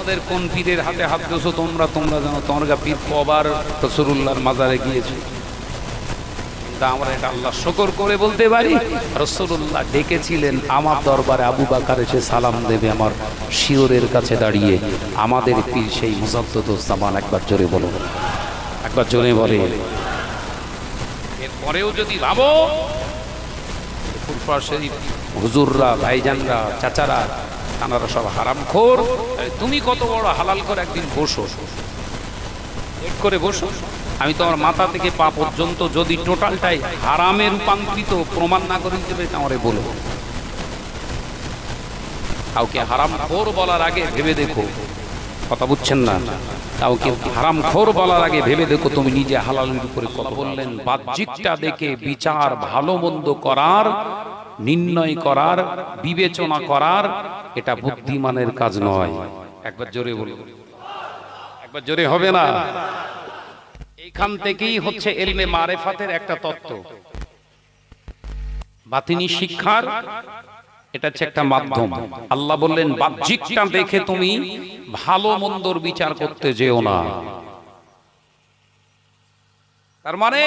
তোমাদের কোন পীরের হাতে হাত দিয়েছ তোমরা তোমরা জানো তোমরা পীর কবার রসুল্লাহর মাজারে গিয়েছো। কিন্তু আমরা এটা আল্লাহ শকর করে বলতে পারি রসুল্লাহ ডেকেছিলেন আমার দরবারে আবু বাকার এসে সালাম দেবে আমার শিওরের কাছে দাঁড়িয়ে। আমাদের পীর সেই মুজাদ্দুজ্জামান একবার জোরে বলো। একবার জোরে বলে। এরপরেও যদি ভাবো হুজুররা, ভাইজানরা, চাচারা তানারা সব হারামখোর। তাহলে তুমি কত বড় হালাল করে একদিন বসো। এক করে বসো। আমি তোমার মাথা থেকে পা পর্যন্ত যদি টোটালটাই হারামে রূপান্তরিত প্রমাণ না করে দিতে পারি আমারে বলো। কাউকে হারাম খোর বলার আগে ভেবে দেখো। কথা বুঝছেন না? কাউকে হারাম খোর বলার আগে ভেবে দেখো তুমি নিজে হালালের উপরে কথা বললেন। বাহ্যিকটা দেখে বিচার ভালো মন্দ করার, নির্ণয় করার, বিবেচনা করার এটা বুদ্ধিমানের কাজ নয়। একবার জোরে বলুন। একবার জোরে হবে না। এইখান থেকেই হচ্ছে এলমে মারেফাতের একটা তত্ত্ব। বাতিনি শিক্ষার এটা হচ্ছে একটা মাধ্যম। আল্লাহ বললেন বাহ্যিকটা দেখে তুমি ভালো মন্দর বিচার করতে যেও না। তার মানে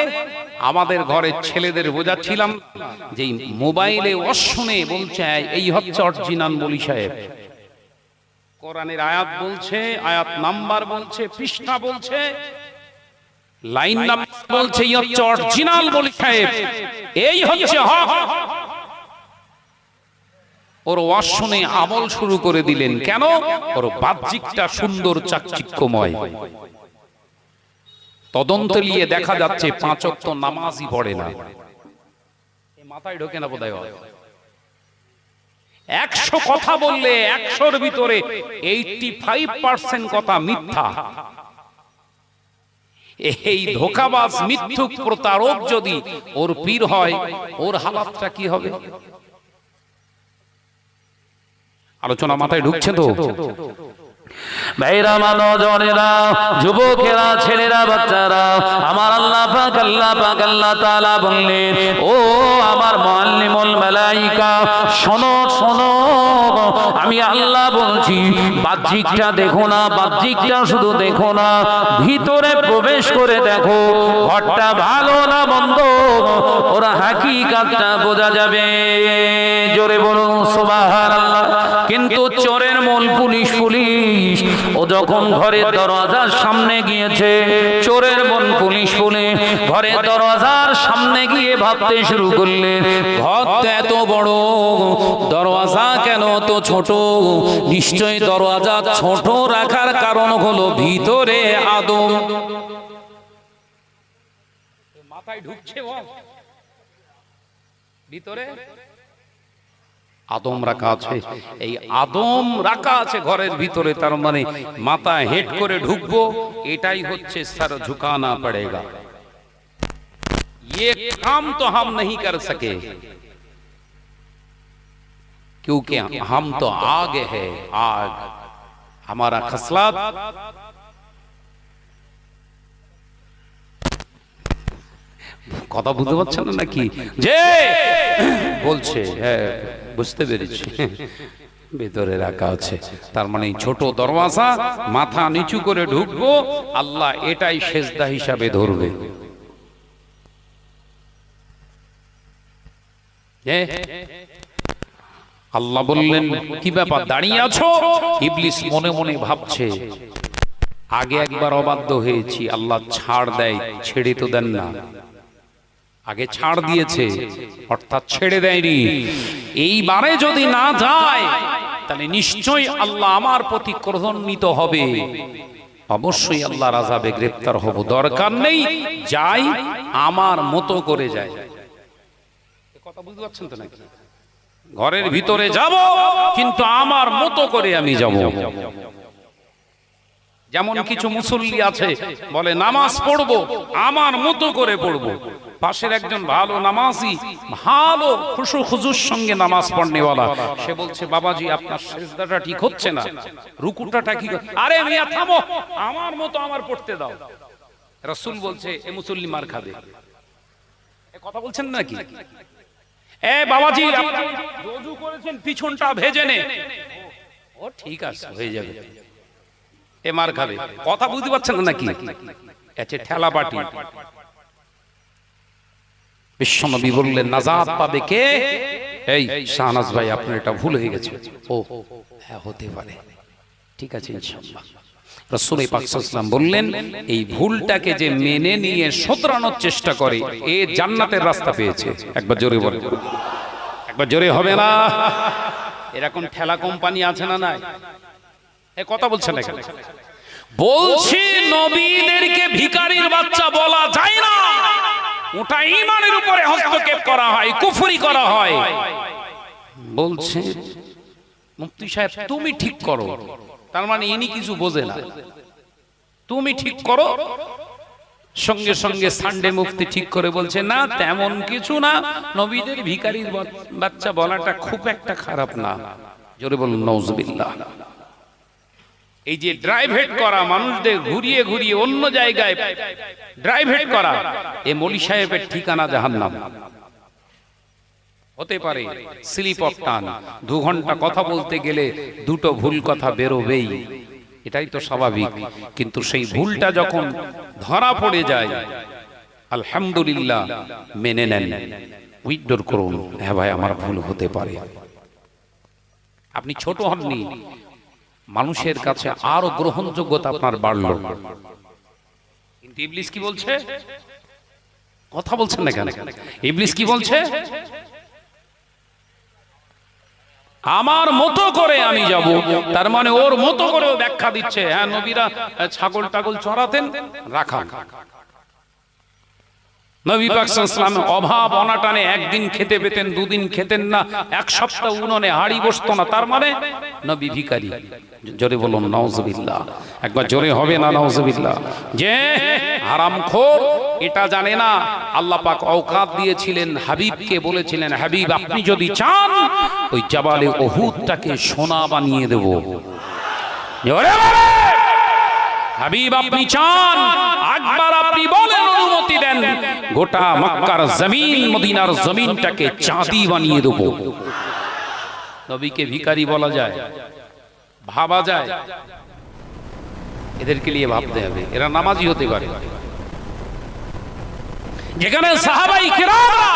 আমাদের ঘরের ছেলেদের বোঝাচ্ছিলাম যে মোবাইলে অশ্বনে বলছে, এই হচ্ছে অরিজিনাল বলি সাহেব। কোরআনের আয়াত বলছে, আয়াত নাম্বার বলছে, পৃষ্ঠা বলছে, লাইন নাম্বার বলছে, এই হচ্ছে অরিজিনাল বলি সাহেব। এই হচ্ছে ওর অশ্বনে আমল শুরু করে দিলেন। কেন? ওর বাহ্যিকটা সুন্দর চাকচিক্যময়। তদন্ত নিয়ে দেখা যাচ্ছে পাঁচক্ত নামাজই পড়ে না। মাথায় ঢোকে না ওর। একশো কথা বললে একশোর ভিতরে এইটি ফাইভ পার্সেন্ট কথা মিথ্যা। এই ধোকাবাজ মিথ্যুক প্রতারক যদি ওর পীর হয় ওর হালাতটা কি হবে? আলোচনা মাথায় ঢুকছে তো? ভাইরা নজনেরা যুবকেরা, ছেলেরা, বাচ্চারা, আমার আল্লাহ পাক আল্লাহ পাক, আল্লাহ তাআলা বললেন, ও আমার মুআল্লিমুল মালাইকা, শোনো শোনো, আমি আল্লাহ বলছি, বাহ্যিকটা দেখো না, বাহ্যিকটা শুধু দেখো না, ভিতরে প্রবেশ করে দেখো, ঘরটা ভালো না মন্দ, ওরা হাকিকাতটা বোঝা যাবে। জোরে বলুন, সুবহানাল্লাহ। কিন্তু চোরের পুলিশ পুলিশ ও যখন ঘরের দরজার সামনে গিয়েছে। চোরের মন পুলিশ পুলিশ ঘরের দরজার সামনে গিয়ে ভাবতে শুরু করলে ঘর এত বড়, দরওয়াজা কেন তো ছোট? নিশ্চয় দরওয়াজা ছোট রাখার কারণ হলো ভিতরে আদম। মাথায় ঢুকছে ভিতরে? আদম রাখা আছে এই আদম রাখা আছে ঘরের ভিতরে তার মানে মাথা হেড করে ঢুকবো এটাই হচ্ছে সর ঝুকানা পড়েগা ये काम तो हम नहीं कर सके क्योंकि हम तो आग है आग हमारा खसलात কথা বুঝতে পারছেন না নাকি যে বলছে হ্যাঁ বুঝতে পেরেছি। ভেতরে রাখা আছে। তার মানে এই ছোট দরওয়াজা মাথা নিচু করে ঢুকবো আল্লাহ এটাই সেজদা হিসাবে ধরবে। আল্লাহ বললেন কি ব্যাপার দাঁড়িয়ে আছো? ইবলিস মনে মনে ভাবছে আগে একবার অবাধ্য হয়েছি আল্লাহ ছাড় দেয় ছেড়ে তো দেন না। আগে ছাড় দিয়েছে অর্থাৎ ছেড়ে দেয়নি। এইবারে যদি না যায় তাহলে নিশ্চয়ই আল্লাহ আমার প্রতি ক্রোধান্বিত হবে। অবশ্যই আল্লাহ রাজাবে গ্রেপ্তার হব। দরকার নেই যাই আমার মতো করে যায়। কথা বুঝতে পারছেন তো নাকি? ঘরের ভিতরে যাব কিন্তু আমার মতো করে আমি যাব। যেমন কিছু মুসল্লি আছে বলে নামাজ পড়ব আমার মতো করে পড়ব। পাশের একজন ভালো নামাজি, ভালো খুশু খুজুর সঙ্গে নামাজ পড়নেওয়ালা। সে বলছে, বাবাজি, আপনার সেজদাটা ঠিক হচ্ছে না। রুকুটা ঠিক আরে মিয়া, থামো। আমার মতো আমার পড়তে দাও। রসুল বলছে, এ মুসল্লি মার খাবে। কথা বলছেন নাকি? এ বাবাজি রোজু করেছেন, পিছনটা ভেজে নে। ও, ঠিক আছে, হয়ে যাবে। এ মার খাবে। কথা বুঝতে পারছেন নাকি? এছে ঠেলা পাটি বিশ্বনবী বললেন নাজাত পাবে কে? এই শাহনাজ ভাই আপনার এটা ভুল হয়ে গেছে। ও হ্যাঁ হতে পারে। ঠিক আছে ইনশাআল্লাহ। রাসূল পাক বললেন এই ভুলটাকে যে মেনে নিয়ে শোধরানোর চেষ্টা করে এ জান্নাতের রাস্তা পেয়েছে। একবার জোরে বলে একবার জোরে হবে না। এরকম ঠেলা কোম্পানি আছে না নাই? এ কথা বলছেন এখানে বলছি নবীদেরকে ভিখারির বাচ্চা বলা যায় না। ওটা ইমানের উপরে হস্তক্ষেপ করা হয়, কুফরি করা হয়। বলছে, মুফতি সাহেব, তুমি ঠিক করো। তার মানে ইনি কিছু বোঝে না। তুমি ঠিক করো। সঙ্গে সঙ্গে সানডে মুফতি ঠিক করে বলছে, না, তেমন কিছু না। নবীদের ভিখারির বাচ্চা বলাটা খুব একটা খারাপ না। জোরে বলুন নওজবিল্লাহ এই যে ড্রাইভেট করা, মানুষদের ঘুরিয়ে ঘুরিয়ে অন্য জায়গায় ড্রাইভেট করা, এ মলি সাহেবের ঠিকানা জাহান্নাম। হতে পারে স্লিপ অফ টান, দু ঘণ্টা কথা বলতে গেলে দুটো ভুল কথা বেরোবেই। এটাই তো স্বাভাবিক, কিন্তু সেই ভুলটা যখন ধরা পড়ে যায়, আলহামদুলিল্লাহ মেনে নেন। উইথড্র করুন হ্যাঁ ভাই, আমার ভুল হতে পারে। আপনি ছোট হননি মানুষের কাছে আরও গ্রহণযোগ্যতা আপনার বাড়লো। কিন্তু ইবলিস কি বলছে? কথা বলছেন না কেন? ইবলিস কি বলছে? আমার মতো করে আমি যাব। তার মানে ওর মতো করেও ব্যাখ্যা দিচ্ছে। হ্যাঁ নবীরা ছাগল টাগল চড়াতেন রাখা। নবী পাকসালাম অভাব অনাটানে একদিন খেতে পেতেন, দুদিন খেতেন না, এক সপ্তাহ উননে হাড়ি বসতো না, তার মানে নবী ভিখারি। জোরে বলুন নওজবিল্লাহ একবার জোরে হবে না নওজবিল্লাহ যে হারাম খোর, এটা জানে না। আল্লাহ পাক অওকাত দিয়েছিলেন, হাবিবকে বলেছিলেন, হাবিব, আপনি যদি চান, ওই জাবালে ওহুদটাকে সোনা বানিয়ে দেব। জোরে হাবিব, আপনি চান, একবার আপনি বলেন, অনুমতি দেন। গোটা মক্কার জমিন, মদিনার জমিনটাকে চাঁদি বানিয়ে দেব। নবীকে ভিখারি বলা যায়, ভাবা যায়। এদেরকে নিয়ে ভাবতে হবে, এরা নামাজি হতে পারে। যেখানে সাহাবাই কেরামরা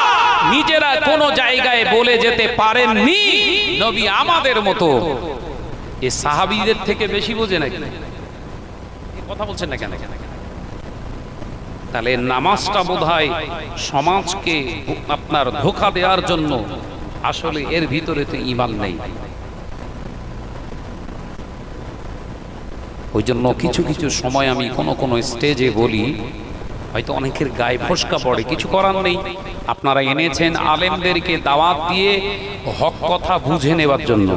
নিজেরা কোন জায়গায় বলে যেতে পারেননি, নবী আমাদের মতো। এ সাহাবীদের থেকে বেশি বোঝে নাকি? কথা বলছেন না কেন? তাহলে নামাজটা বোধহয় সমাজকে আপনার ধোকা দেওয়ার জন্য আসলে এর ভিতরে তো ইমান নেই। ওই জন্য কিছু কিছু সময় আমি কোনো কোনো স্টেজে বলি, হয়তো অনেকের গায়ে ফসকা পড়ে, কিছু করার নেই। আপনারা এনেছেন আলেমদেরকে দাওয়াত দিয়ে হক কথা বুঝে নেবার জন্য।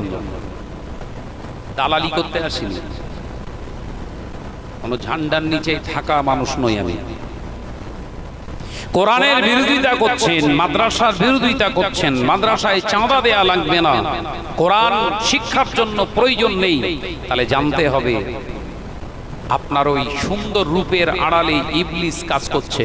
দালালি করতে আসিনি। কোনো ঝান্ডার নিচে থাকা মানুষ নই আমি। কোরআনের বিরোধিতা করছেন। মাদ্রাসার বিরোধিতা করছেন মাদ্রাসায় চাঁদা দেয়া লাগবে না। কোরআন শিক্ষার জন্য প্রয়োজন নেই। তাহলে জানতে হবে আপনার ওই সুন্দর রূপের আড়ালে ইবলিস কাজ করছে।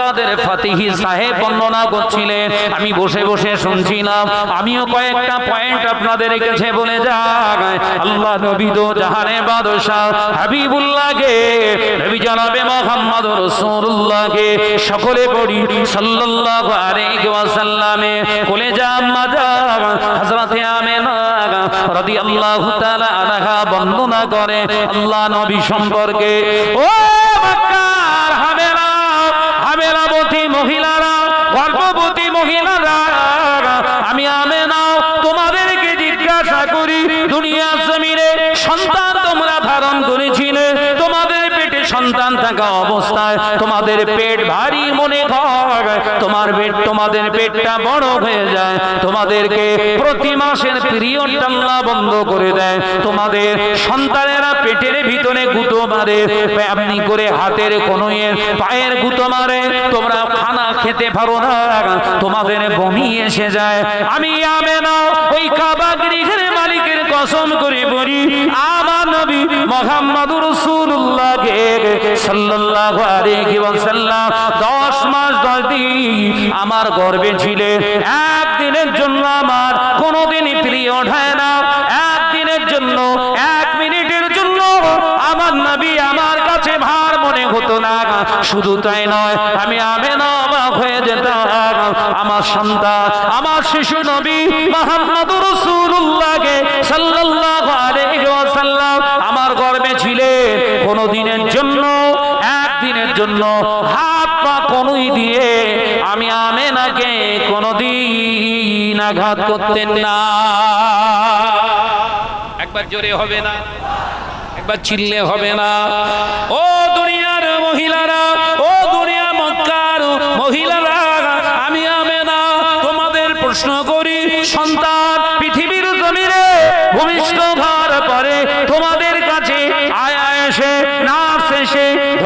কাদের ফাতিহি সাহেব বর্ণনা করছিলেন। আমি বসে বসে শুনছিলাম। আমিও কয়েকটা পয়েন্ট আপনাদের কাছে বলে যাই। আল্লাহ নবী তো জাহানে বাদশাহ হাবিবুল্লাহকে, নবী জানাবে মোহাম্মদ রাসূলুল্লাহকে সকলে পড়ি। সাল্লাল্লাহু আলাইহি ওয়াসাল্লামে কোলে যা আম্মা যা। হযরতে আমেনা রাদিয়াল্লাহু তাআলা আনহা বর্ণনা করে, আল্লাহ নবী সম্পর্কে। ও অবস্থায় তোমাদের পেট ভারী মনে হয় তোমার পেট, তোমাদের পেটটা বড় হয়ে যায়। তোমাদেরকে প্রতি মাসের পিরিয়ড আল্লাহ বন্ধ করে দেয়। তোমাদের সন্তানেরা পেটের ভিতরে গুঁতো মারে। আপনি করে হাতের কনুয়ের পায়ের গুঁতো মারে। তোমরা খানা খেতে পারো না। তোমাদের বমি এসে যায়। আমি আমে না ওই কাবা গৃহের কসম করে বলি, আমার নবী মোহাম্মদুর রাসূলুল্লাহকে সাল্লাল্লাহু আলাইহি ওয়াসাল্লাম 10 মাস 10 দিন আমার গর্ভে ছিলেন একদিনের জন্য আমার কোনোদিনই পিরিয়ড হয় না। একদিনের জন্য, এক মিনিটের জন্য আমার নবী আমার কাছে ভার মনে হতো না। শুধু তাই নয়, আমি আমেনা হয়ে যেতাম। আমার সন্তান, আমার শিশু নবী মোহাম্মদুর আমেনাকে কোনদিন আঘাত করতেন না। একবার জোরে হবে না একবার চিল্লে হবে না। ও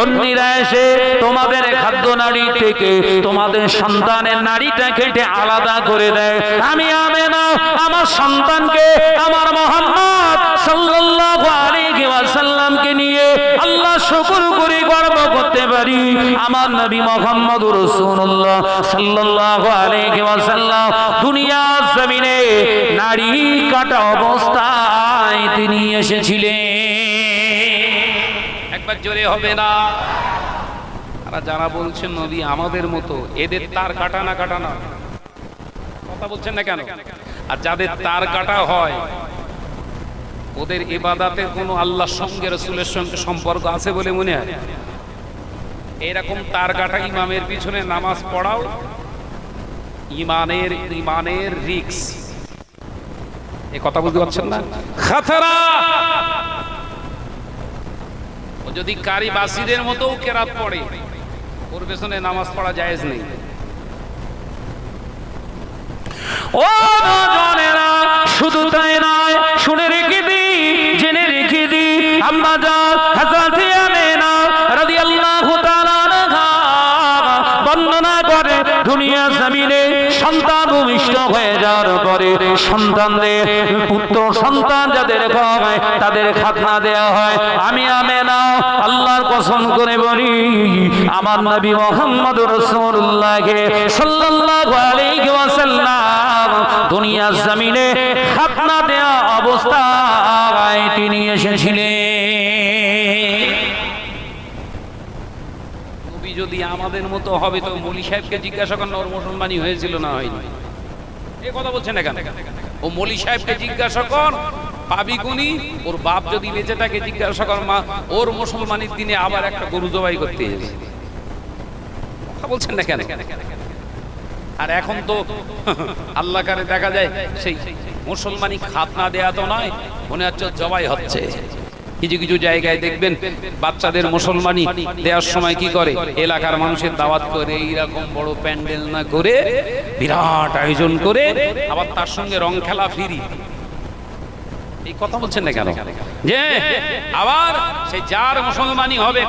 এসে ধন্যীরা এসে তোমাদের খাদ্য নাড়ি থেকে তোমাদের সন্তানের নাড়িটা কেটে আলাদা করে দেয়। আমি না আমার সন্তানকে, আমার মোহাম্মদ সাল্লাল্লাহু আলাইহি ওয়াসাল্লামকে নিয়ে আল্লাহ শুকর করে গর্ব করতে পারি। আমার নবী মুহাম্মদুর রাসূলুল্লাহ সাল্লাল্লাহু আলাইহি ওয়াসাল্লাম দুনিয়ার জমিনে নারী কাটা অবস্থায় তিনি এসেছিলেন। একবার জোরে হবে না। তারা যারা বলছেন নবী আমাদের মতো, এদের তার কাটা না কাটা না কথা বলছেন না কেন? আর যাদের তার কাটা হয়, ওদের ইবাদাতে কোনো আল্লাহর সঙ্গে, রসুলের সঙ্গে সম্পর্ক আছে বলে মনে হয়? এরকম তার কাটা ইমামের পিছনে নামাজ পড়াও, ইমানের ইমানের রিক্স এ কথা বুঝতে পারছেন না? খাতারা! যদি কারি বাসিদের মতো কেরাত পড়ে, ওর পেছনে নামাজ পড়া জায়েজ নেই। শুধু তাই নয়, শুনে রেখে দি, জেনে রেখে দি, আম্মা বর্ণনা করে দুনিয়া জমিনে সন্তান হয়ে যাওয়ার পরে সন্তানদের পুত্র সন্তান যাদের হয় তাদের খাতনা দেওয়া হয়। আমি আমেনা, আল্লাহর কসম করে বলি, আমার নবী মোহাম্মদ রাসূলুল্লাহকে সাল্লাল্লাহু আলাইহি ওয়াসাল্লাম দুনিয়ার জমিনে খাতনা দেওয়া অবস্থায় তিনি এসেছিলেন। যদি আমাদের মতো হবে, তো মলি সাহেবকে জিজ্ঞাসা করেন, ওর মুসলমানি হয়েছিল না হয়নি? ও মলি সাহেবকে জিজ্ঞাসা কর ওর বাপ যদি বেঁচে থাকে জিজ্ঞাসা কর, মা, ওর মুসলমানির দিনে আবার একটা গরু জবাই করতে যাবে। কথা বলছেন না কেন? আর এখন তো আল্লাহ দেখা যায়, সেই মুসলমানি খাতনা দেয়া তো নয়, মনে হচ্ছে জবাই হচ্ছে। কিছু কিছু জায়গায় দেখবেন বাচ্চাদের মুসলমানি দেওয়ার সময় কি করে? এলাকার মানুষের দাওয়াত করে, এইরকম বড় প্যান্ডেল না করে, বিরাট আয়োজন করে, আবার তার সঙ্গে রং খেলা ফিরি। সেই যার মুসলমানি হবে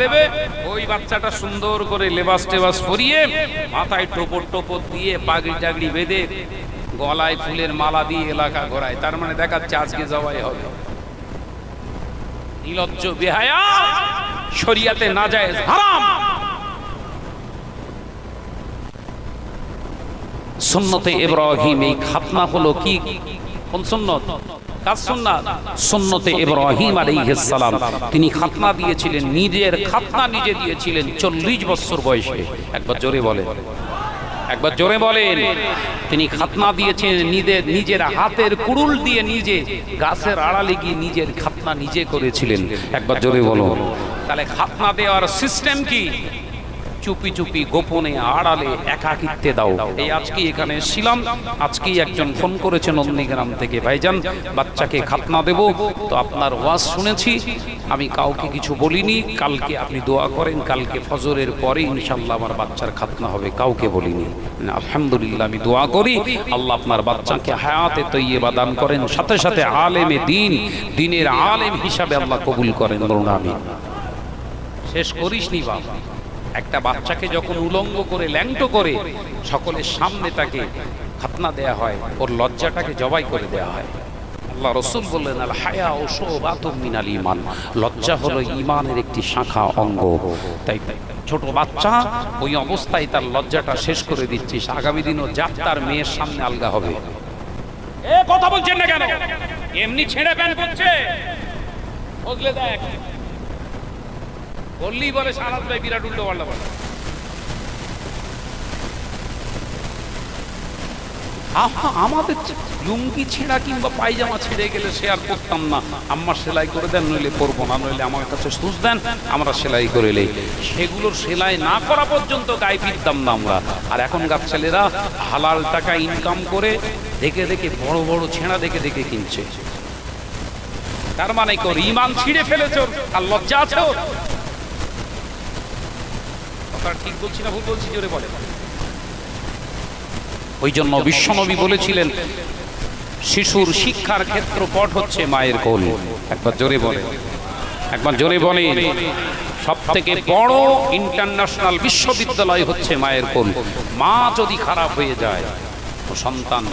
দেবে, ওই বাচ্চাটা সুন্দর করে পরিয়ে মাথায় টোপর টোপর দিয়ে টাগড়ি বেঁধে গলায় ফুলের মালা দিয়ে এলাকা ঘোরায় তার মানে দেখাচ্ছে আজকে জবাই হবে। নিলজ্জ বেহায়া, শরিয়াতে না যায় হারাম। সুন্নতে ইব্রাহিম, এই খাতনা হলো কি? কোন সুন্নত? কাজ সুন্নাত? সুন্নতে ইব্রাহিম আলাইহিস সালাম। তিনি খাতনা দিয়েছিলেন, নিজের খাতনা নিজে দিয়েছিলেন চল্লিশ বছর বয়সে। একবার জোরে বলে একবার জোরে বলেন। তিনি খাতনা দিয়েছেন নিজের নিজের হাতের কুড়ুল দিয়ে নিজে গাছের আড়ালে গিয়ে নিজের খাতনা নিজে করেছিলেন। একবার জোরে বলো তাহলে খাতনা দেওয়ার সিস্টেম কি? চুপি চুপি গোপনে আড়ালে একাকিত্বে দাও। এই আজকে এখানে এসেছিলাম। আজকেই একজন ফোন করেছে নন্দীগ্রাম থেকে। ভাইজান বাচ্চাকে খাতনা দেব। তো আপনার ওয়াজ শুনেছি। আমি কাউকে কিছু বলিনি। কালকে আপনি দোয়া করেন। কালকে ফজরের পরে ইনশাল্লাহ আমার বাচ্চার খাতনা হবে। কাউকে বলিনি। না, আলহামদুলিল্লাহ আমি দোয়া করি। আল্লাহ আপনার বাচ্চাকে হায়াতে তৈয়বা দান করেন। সাথে সাথে আলেমে দিন দিনের আলেম হিসাবে আল্লাহ কবুল করেন। আমি শেষ করিসনি বাবা একটা বাচ্চাকে যখন উলঙ্গ করে, ল্যাংটো করে, সকলের সামনে তাকে খাতনা দেয়া হয়, ওর লজ্জাটাকে জবাই করে দেয়া হয়। আল্লাহ রসুল বললেন, আল হায়া ও শোবাতুম মিনাল ইমান লজ্জা হলো ইমানের একটি শাখা অঙ্গ। তাই ছোট বাচ্চা, ওই অবস্থায় তার লজ্জাটা শেষ করে দিচ্ছিস। আগামী দিনও যাক তার মেয়ের সামনে আলগা হবে। এ কথা বলছেন না কেন? এমনি ছেড়ে প্যান করছে বদলে দেখ। বললেই বলে সারাত ভাই বিরাট উল্টো পাল্টা বলে আমাদের লুঙ্গি ছেঁড়া কিংবা পায়জামা ছেড়ে গেলে সে আর করতাম না। আম্মা সেলাই করে দেন, নইলে করব না, নইলে আমার কাছে সুচ দেন, আমরা সেলাই করে নেই। সেগুলোর সেলাই না করা পর্যন্ত গায়ে ফিরতাম না আমরা। আর এখনকার ছেলেরা হালাল টাকা ইনকাম করে দেখে দেখে বড় বড় ছেঁড়া দেখে দেখে কিনছে। তার মানে কর ইমান ছিঁড়ে ফেলেছ আর লজ্জা আছে? কথা ঠিক বলছি না, ভুল বলছি, জোরে বলে। ওই জন্য বিশ্বনবী বলেছিলেন, শিশুর শিক্ষার ক্ষেত্র পট হচ্ছে মায়ের কোল। একবার জোরে বলে। একবার জোরে বলে। সব থেকে বড় ইন্টারন্যাশনাল বিশ্ববিদ্যালয় হচ্ছে মায়ের কোল। মা যদি খারাপ হয়ে যায় তো সন্তান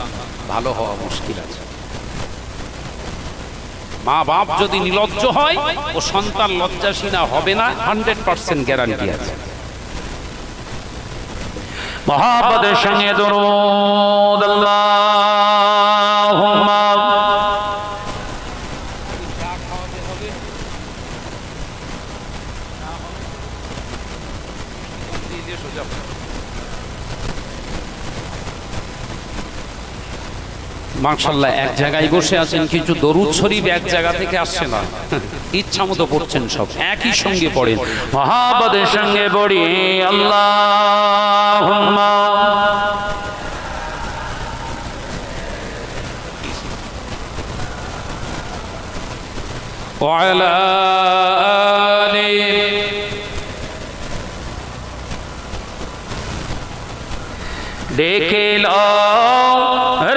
ভালো হওয়া মুশকিল আছে। মা বাপ যদি নিলজ্জ হয়, ও সন্তান লজ্জাসীনা হবে না, হান্ড্রেড পার্সেন্ট গ্যারান্টি আছে। মহাপদের সঙ্গে দরুদ মার্শাল্লাহ এক জায়গায় বসে আছেন কিছু দরুদ শরীফ এক জায়গা থেকে আসছে না। ইচ্ছা মতো পড়ছেন সব একই সঙ্গে পড়েন মহাপদের সঙ্গে পড়ি আল্লাহুম্মা وعلى آله দেখে রসুল্লাহ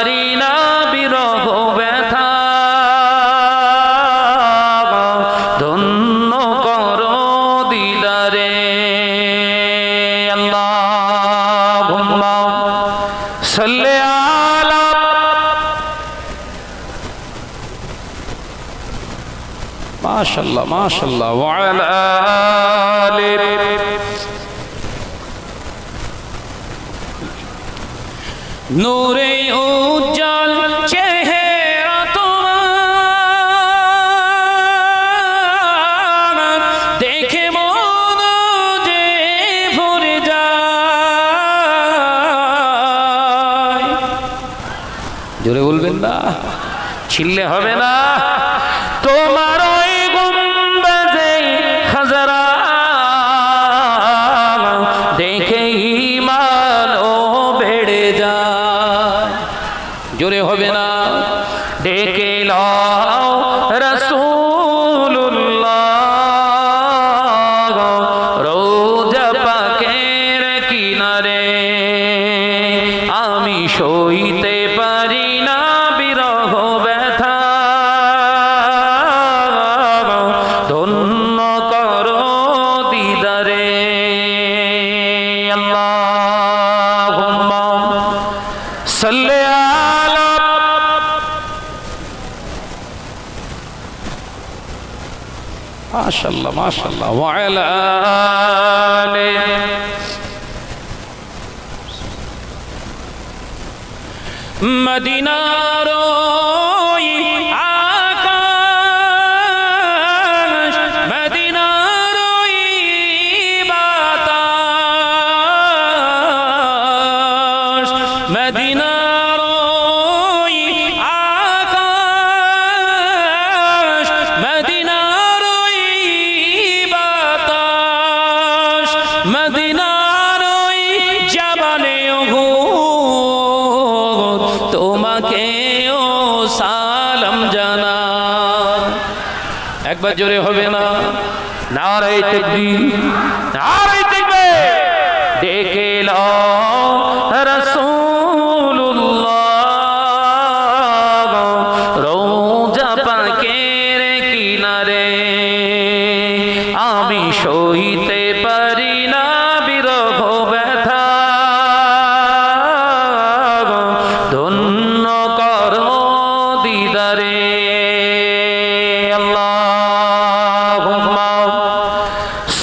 পারি না বিরহ ব্যথা। ধন্য কর দিদারে। আল্লাহুম্মা সাল্লি আলা মাশাল্লাহ মাশাল্লাহ নূরে জোরে বলবেন না। ছিললে হবে না। তোমার মাশাল্লাহ মাশাল্লাহ ওয়ালা মদিনার ওই আকাশ তোমাকে ও সালাম জানা। একবার জোরে হবে না। নারাই তাকবীর নারাই তাকবীর। দেখে লও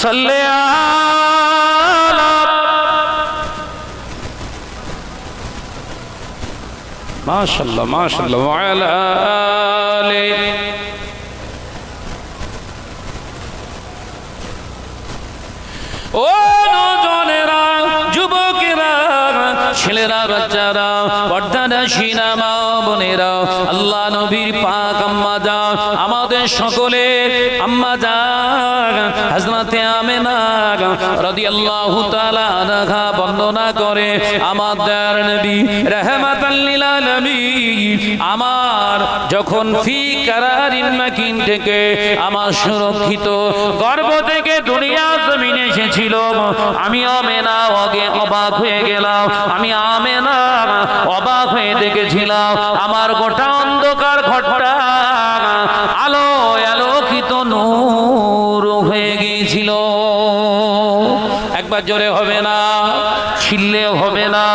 সাল্লি আলা মাশাল্লাহ মাশাল্লাহ ওয়ালা আলি ও নজনেরা যুবকেরা ছেলেরা, বাচ্চারা পর্দারা সিনামা বোনেরা, আল্লাহ নবীর পাক আম্মা যা আমাদের আনহা বন্দনা করে আমাদের আমার যখন ফি থেকে আমার সুরক্ষিত গর্ভ থেকে দুনিয়া এসেছিল, আমি আমেনা আগে অবাক হয়ে গেলাম, আমি আমেনা অবাক হয়ে দেখেছিলাম, আমার গোটা একবার জোরে হবে না ছিললে হবে না।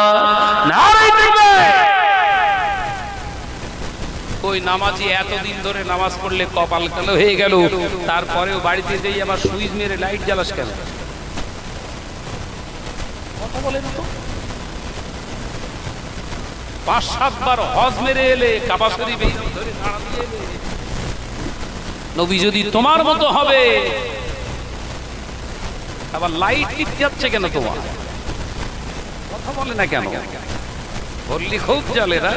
ওই নামাজি এতদিন ধরে নামাজ পড়লে কপাল কালো হয়ে গেল, তারপরেও বাড়িতে যেই আবার সুইচ মেরে লাইট জ্বালাস কেন? কথা বলেন তো। পাঁচ সাতবার হজ মেরে এলে কাবা শরীফ ধরে দাঁড়া দিয়ে নবী যদি তোমার মতো হবে আবার লাইট যাচ্ছে কেন তোমার? কথা বলে না কেন? বললি খুব জলে না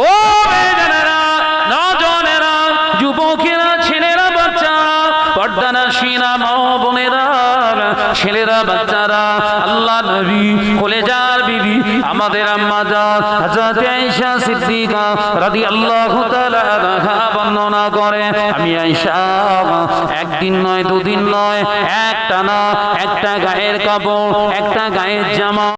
ও নজনেরা যুবকেরা ছেলেরা সিনা মা বোনেরা ছেলেরা, বাচ্চারা, আল্লাহ নবী, কলেজার বিবি, আমাদের আম্মা জান হযরত আয়েশা সিদ্দিকা রাদিয়াল্লাহু তাআলা আনহা বর্ণনা করে, আমি আয়েশা, একদিন নয়, দুদিন নয়, একটা না, একটা গায়ের কাপড়, একটা গায়ের জামা।